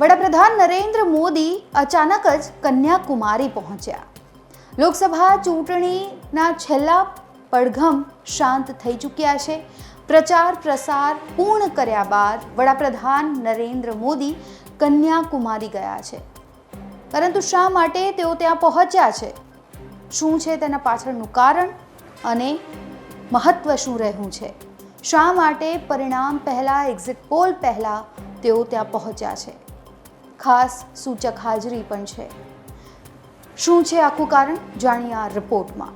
વડાપ્રધાન નરેન્દ્ર મોદી અચાનક જ કન્યાકુમારી પહોંચ્યા. લોકસભા ચૂંટણીના છેલ્લા પડઘમ શાંત થઈ ચૂક્યા છે. પ્રચાર પ્રસાર પૂર્ણ કર્યા બાદ વડાપ્રધાન નરેન્દ્ર મોદી કન્યાકુમારી ગયા છે. પરંતુ શા માટે તેઓ ત્યાં પહોંચ્યા છે? શું છે તેના પાછળનું કારણ અને મહત્વ શું રહ્યું છે? શા માટે પરિણામ પહેલાં એક્ઝિટ પોલ પહેલાં તેઓ ત્યાં પહોંચ્યા છે? ખાસ સૂચક હાજરી પણ છે. શું છે આખું કારણ? જાણીએ આ રિપોર્ટમાં.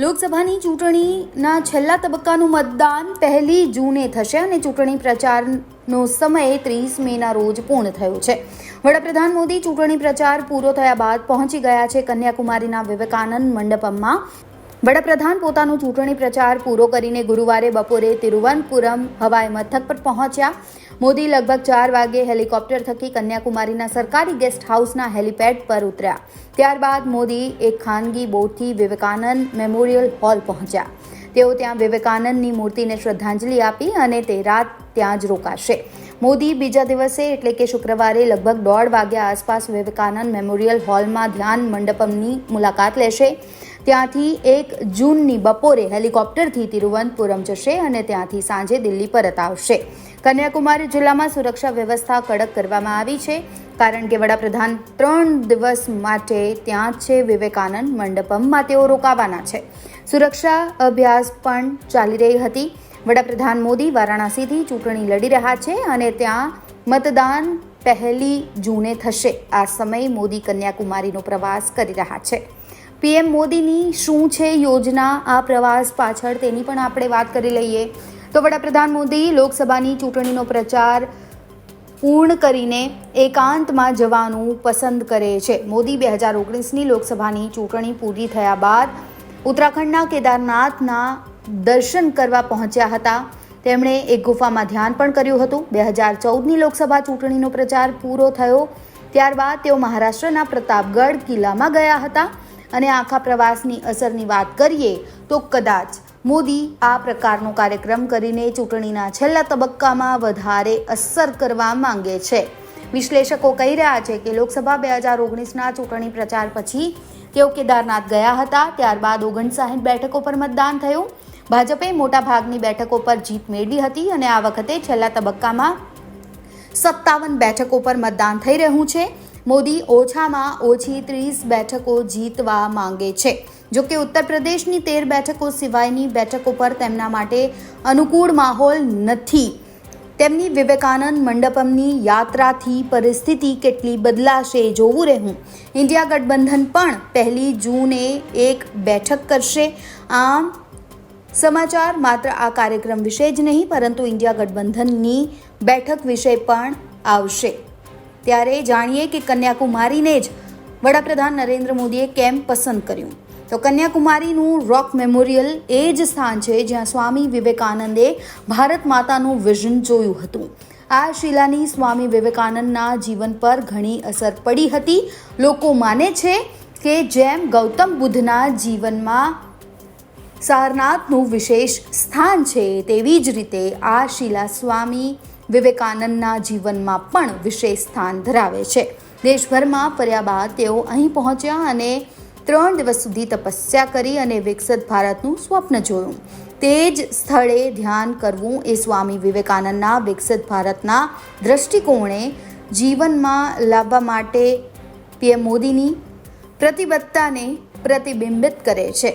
લોકસભાની ચૂંટણીના છેલ્લા તબક્કાનું મતદાન પહેલી જૂને થશે અને ચૂંટણી પ્રચારનો સમય ત્રીસ મેના રોજ પૂર્ણ થયો છે. વડાપ્રધાન મોદી ચૂંટણી પ્રચાર પૂરો થયા બાદ પહોંચી ગયા છે કન્યાકુમારીના વિવેકાનંદ મંડપમમાં. વડાપ્રધાન પોતાનો ચૂંટણી પ્રચાર પૂરો કરીને ગુરુવારે બપોરે તિરુવનંતપુરમ હવાઈ મથક પર પહોંચ્યા. મોદી લગભગ ચાર વાગે હેલિકોપ્ટર થકી કન્યાકુમારીના સરકારી ગેસ્ટ હાઉસના હેલિપેડ પર ઉતર્યા. ત્યારબાદ મોદી એક ખાનગી બોટથી વિવેકાનંદ મેમોરિયલ હોલ પહોંચ્યા. તેઓ ત્યાં વિવેકાનંદની મૂર્તિને શ્રદ્ધાંજલિ આપી અને તે રાત ત્યાં જ રોકાશે. મોદી બીજા દિવસે એટલે કે શુક્રવારે લગભગ દોઢ વાગ્યા આસપાસ વિવેકાનંદ મેમોરિયલ હોલમાં ધ્યાન મંડપમની મુલાકાત લેશે. ત્યાંથી એક જૂનની બપોરે હેલિકોપ્ટરથી તિરુવનંતપુરમ જશે અને ત્યાંથી સાંજે દિલ્હી પરત આવશે. કન્યાકુમારી જિલ્લામાં સુરક્ષા વ્યવસ્થા કડક કરવામાં આવી છે, કારણ કે વડાપ્રધાન ત્રણ દિવસ માટે ત્યાં છે વિવેકાનંદ મંડપમમાં તેઓ રોકાવાના છે. સુરક્ષા અભ્યાસ પણ ચાલી રહી હતી. વડાપ્રધાન મોદી વારાણસીથી ચૂંટણી લડી રહ્યા છે અને ત્યાં મતદાન પહેલી જૂને થશે. આ સમયે મોદી કન્યાકુમારીનો પ્રવાસ કરી રહ્યા છે. પીએમ મોદીની શું છે યોજના, આ પ્રવાસ પાછળ તેની પણ આપણે વાત કરી લઈએ. તો વડાપ્રધાન મોદી લોકસભાની ચૂંટણીનો પ્રચાર પૂર્ણ કરીને એકાંતમાં જવાનું પસંદ કરે છે. મોદી બે હજાર ઓગણીસની લોકસભાની ચૂંટણી પૂરી થયા બાદ ઉત્તરાખંડના કેદારનાથના દર્શન કરવા પહોંચ્યા હતા. તેમણે એક ગુફામાં ધ્યાન પણ કર્યું હતું. બે હજાર ચૌદની લોકસભા ચૂંટણીનો પ્રચાર પૂરો થયો. ત્યારબાદ તેઓ મહારાષ્ટ્રના પ્રતાપગઢ કિલ્લામાં ગયા હતા. અને આખા પ્રવાસની અસરની વાત કરીએ તો કદાચ મોદી આ પ્રકારનો કાર્યક્રમ કરીને ચૂંટણીના છેલ્લા તબક્કામાં વધારે અસર કરવા માંગે છે. વિશ્લેષકો કહી રહ્યા છે કે લોકસભા બે હજાર ઓગણીસના ચૂંટણી પ્રચાર પછી તેઓ કેદારનાથ ગયા હતા, ત્યારબાદ ઓગણસાઠ બેઠકો પર મતદાન થયું. ભાજપે મોટાભાગની બેઠકો પર જીત મેળવી હતી અને આ વખતે છેલ્લા તબક્કામાં સત્તાવન બેઠકો પર મતદાન થઈ રહ્યું છે. મોદી ઓછામાં ઓછી ત્રીસ બેઠકો જીતવા માંગે છે. જો કે ઉત્તર પ્રદેશની તેર બેઠકો સિવાયની બેઠકો પર તેમના માટે અનુકૂળ માહોલ નથી. તેમની વિવેકાનંદ મંડપમની યાત્રાથી પરિસ્થિતિ કેટલી બદલાશે જોવું રહેવું. ઇન્ડિયા ગઠબંધન પણ પહેલી જૂને એક બેઠક કરશે. આમ, સમાચાર માત્ર આ કાર્યક્રમ વિશે જ નહીં, પરંતુ ઇન્ડિયા ગઠબંધનની બેઠક વિશે પણ આવશે. ત્યારે જાણીએ કે કન્યાકુમારીને જ વડાપ્રધાન નરેન્દ્ર મોદીએ કેમ પસંદ કર્યું? તો કન્યાકુમારીનું રોક મેમોરિયલ એ જ સ્થાન છે જ્યાં સ્વામી વિવેકાનંદે ભારત માતાનું વિઝન જોયું હતું. આ શિલાની સ્વામી વિવેકાનંદના જીવન પર ઘણી અસર પડી હતી. લોકો માને છે કે જેમ ગૌતમ બુદ્ધના જીવનમાં સારનાથનું વિશેષ સ્થાન છે, તેવી જ રીતે આ શિલા સ્વામી વિવેકાનંદના જીવનમાં પણ વિશેષ સ્થાન ધરાવે છે. દેશભરમાં ફર્યા બાદ તેઓ અહીં પહોંચ્યા અને ત્રણ દિવસ સુધી તપસ્યા કરી અને વિકસિત ભારતનું સ્વપ્ન જોયું. તે જ સ્થળે ધ્યાન કરવું એ સ્વામી વિવેકાનંદના વિકસિત ભારતના દ્રષ્ટિકોણે જીવનમાં લાવવા માટે પીએમ મોદીની પ્રતિબદ્ધતાને પ્રતિબિંબિત કરે છે.